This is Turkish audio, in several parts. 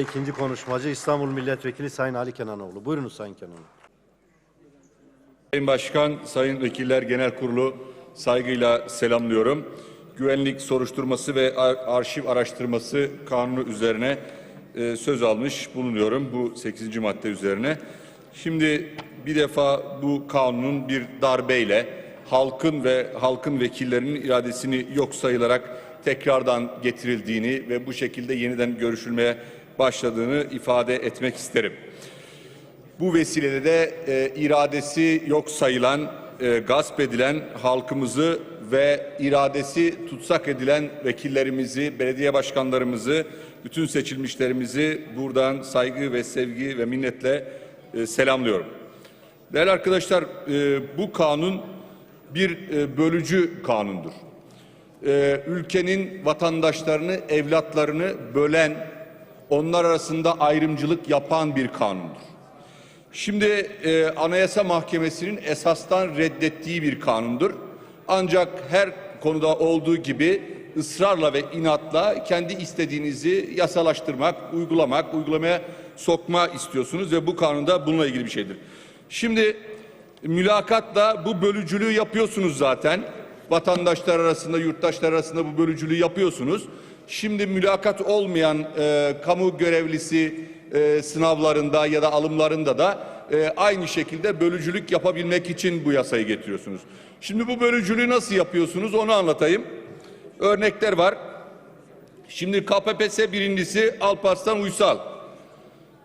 İkinci konuşmacı İstanbul Milletvekili Sayın Ali Kenanoğlu. Buyurunuz Sayın Kenanoğlu. Sayın Başkan, Sayın Vekiller Genel Kurulu saygıyla selamlıyorum. Güvenlik soruşturması ve ar- arşiv araştırması kanunu üzerine e, söz almış bulunuyorum bu 8. madde üzerine. Şimdi bir defa bu kanunun bir darbeyle halkın ve halkın vekillerinin iradesini yok sayılarak tekrardan getirildiğini ve bu şekilde yeniden görüşülmeye başladığını ifade etmek isterim. Bu vesileyle de e, iradesi yok sayılan, e, gasp edilen halkımızı ve iradesi tutsak edilen vekillerimizi, belediye başkanlarımızı, bütün seçilmişlerimizi buradan saygı ve sevgi ve minnetle e, selamlıyorum. Değerli arkadaşlar, e, bu kanun bir e, bölücü kanundur. E, ülkenin vatandaşlarını, evlatlarını bölen, onlar arasında ayrımcılık yapan bir kanundur. Şimdi e, Anayasa Mahkemesi'nin esastan reddettiği bir kanundur. Ancak her konuda olduğu gibi ısrarla ve inatla kendi istediğinizi yasalaştırmak, uygulamak, uygulamaya sokma istiyorsunuz ve bu kanunda bununla ilgili bir şeydir. Şimdi mülakatla bu bölücülüğü yapıyorsunuz zaten. Vatandaşlar arasında, yurttaşlar arasında bu bölücülüğü yapıyorsunuz. Şimdi mülakat olmayan e, kamu görevlisi e, sınavlarında ya da alımlarında da e, aynı şekilde bölücülük yapabilmek için bu yasayı getiriyorsunuz. Şimdi bu bölücülüğü nasıl yapıyorsunuz onu anlatayım. Örnekler var. Şimdi KPPS birincisi Alparslan Uysal.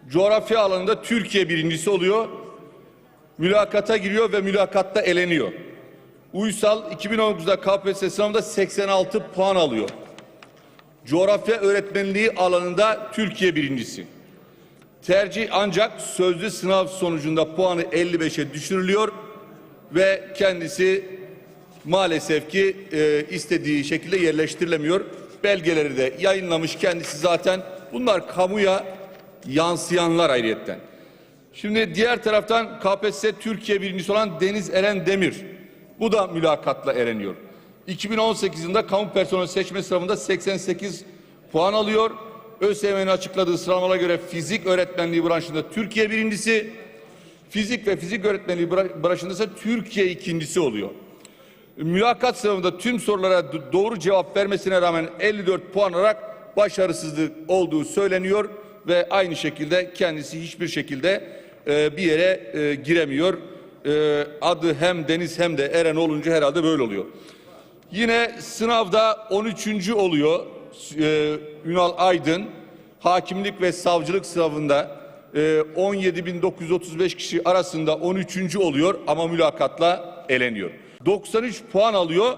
Coğrafya alanında Türkiye birincisi oluyor. Mülakata giriyor ve mülakatta eleniyor. Uysal 2019'da KPSS sınavında 86 puan alıyor. Coğrafya öğretmenliği alanında Türkiye birincisi. Tercih ancak sözlü sınav sonucunda puanı 55'e düşürülüyor ve kendisi maalesef ki e, istediği şekilde yerleştirilemiyor. Belgeleri de yayınlamış kendisi zaten. Bunlar kamuya yansıyanlar ayrıyetten. Şimdi diğer taraftan KPSS Türkiye birincisi olan Deniz Eren Demir. Bu da mülakatla ereniyor. 2018 yılında kamu personel seçme sınavında 88 puan alıyor. ÖSYM'nin açıkladığı sıralamalara göre fizik öğretmenliği branşında Türkiye birincisi, fizik ve fizik öğretmenliği bra- branşında ise Türkiye ikincisi oluyor. Mülakat sınavında tüm sorulara do- doğru cevap vermesine rağmen 54 puan alarak başarısızlık olduğu söyleniyor ve aynı şekilde kendisi hiçbir şekilde e, bir yere e, giremiyor. E, adı hem Deniz hem de Eren olunca herhalde böyle oluyor. Yine sınavda 13. oluyor e, Ünal Aydın. Hakimlik ve savcılık sınavında e, 17.935 kişi arasında 13. oluyor ama mülakatla eleniyor. 93 puan alıyor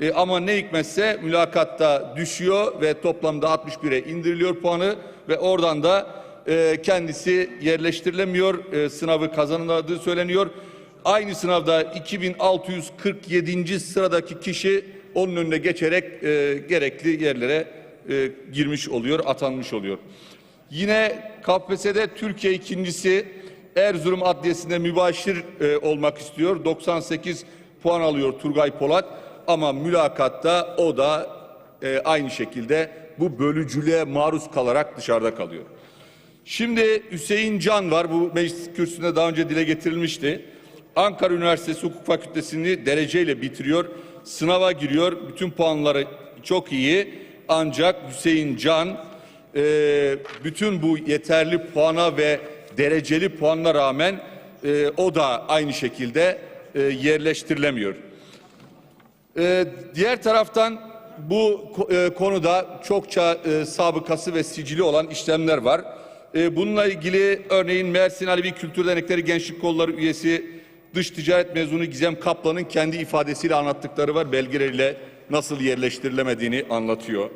e, ama ne hikmetse mülakatta düşüyor ve toplamda 61'e indiriliyor puanı ve oradan da e, kendisi yerleştirilemiyor. E, sınavı kazanıldığı söyleniyor. Aynı sınavda 2647. sıradaki kişi onun önüne geçerek e, gerekli yerlere e, girmiş oluyor, atanmış oluyor. Yine KPSS'de Türkiye ikincisi Erzurum Adliyesi'nde mübaşir e, olmak istiyor. 98 puan alıyor Turgay Polat ama mülakatta o da e, aynı şekilde bu bölücülüğe maruz kalarak dışarıda kalıyor. Şimdi Hüseyin Can var. Bu meclis kürsüsünde daha önce dile getirilmişti. Ankara Üniversitesi Hukuk Fakültesini dereceyle bitiriyor. Sınava giriyor. Bütün puanları çok iyi. Ancak Hüseyin Can e, bütün bu yeterli puana ve dereceli puanla rağmen e, o da aynı şekilde e, yerleştirilemiyor. Ee, diğer taraftan bu e, konuda çokça e, sabıkası ve sicili olan işlemler var. E, bununla ilgili örneğin Mersin Alevi Kültür Dernekleri Gençlik Kolları üyesi dış ticaret mezunu Gizem Kaplan'ın kendi ifadesiyle anlattıkları var. Belgeleriyle nasıl yerleştirilemediğini anlatıyor.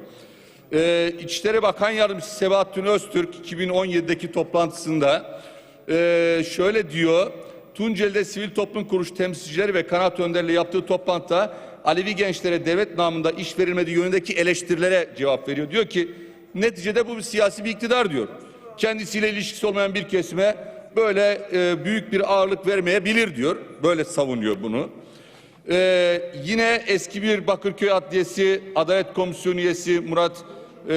Ee, İçişleri Bakan Yardımcısı Sebahattin Öztürk 2017'deki toplantısında e, şöyle diyor. Tunceli'de sivil toplum kuruluş temsilcileri ve kanaat önderliği yaptığı toplantıda Alevi gençlere devlet namında iş verilmediği yönündeki eleştirilere cevap veriyor. Diyor ki neticede bu bir siyasi bir iktidar diyor. Kendisiyle ilişkisi olmayan bir kesime böyle e, büyük bir ağırlık vermeyebilir diyor. Böyle savunuyor bunu. Ee, yine eski bir Bakırköy Adliyesi Adalet Komisyonu üyesi Murat Ee,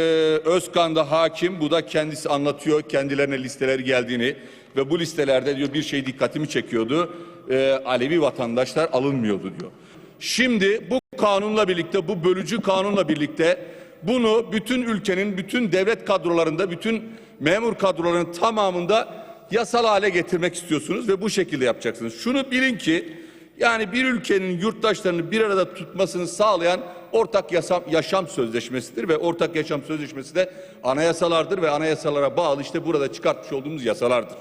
Özkan da hakim. Bu da kendisi anlatıyor kendilerine listeleri geldiğini ve bu listelerde diyor bir şey dikkatimi çekiyordu. Ee, Alevi vatandaşlar alınmıyordu diyor. Şimdi bu kanunla birlikte, bu bölücü kanunla birlikte bunu bütün ülkenin, bütün devlet kadrolarında, bütün memur kadrolarının tamamında yasal hale getirmek istiyorsunuz ve bu şekilde yapacaksınız. Şunu bilin ki yani bir ülkenin yurttaşlarını bir arada tutmasını sağlayan ortak yaşam, yaşam sözleşmesidir ve ortak yaşam sözleşmesi de anayasalardır ve anayasalara bağlı işte burada çıkartmış olduğumuz yasalardır.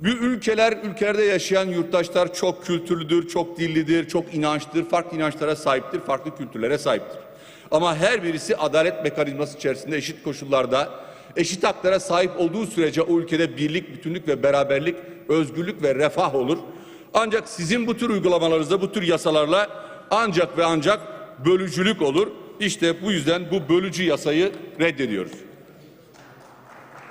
Bu ülkeler, ülkelerde yaşayan yurttaşlar çok kültürlüdür, çok dillidir, çok inançlıdır, farklı inançlara sahiptir, farklı kültürlere sahiptir. Ama her birisi adalet mekanizması içerisinde eşit koşullarda, eşit haklara sahip olduğu sürece o ülkede birlik, bütünlük ve beraberlik, özgürlük ve refah olur. Ancak sizin bu tür uygulamalarınızda, bu tür yasalarla ancak ve ancak bölücülük olur. İşte bu yüzden bu bölücü yasayı reddediyoruz.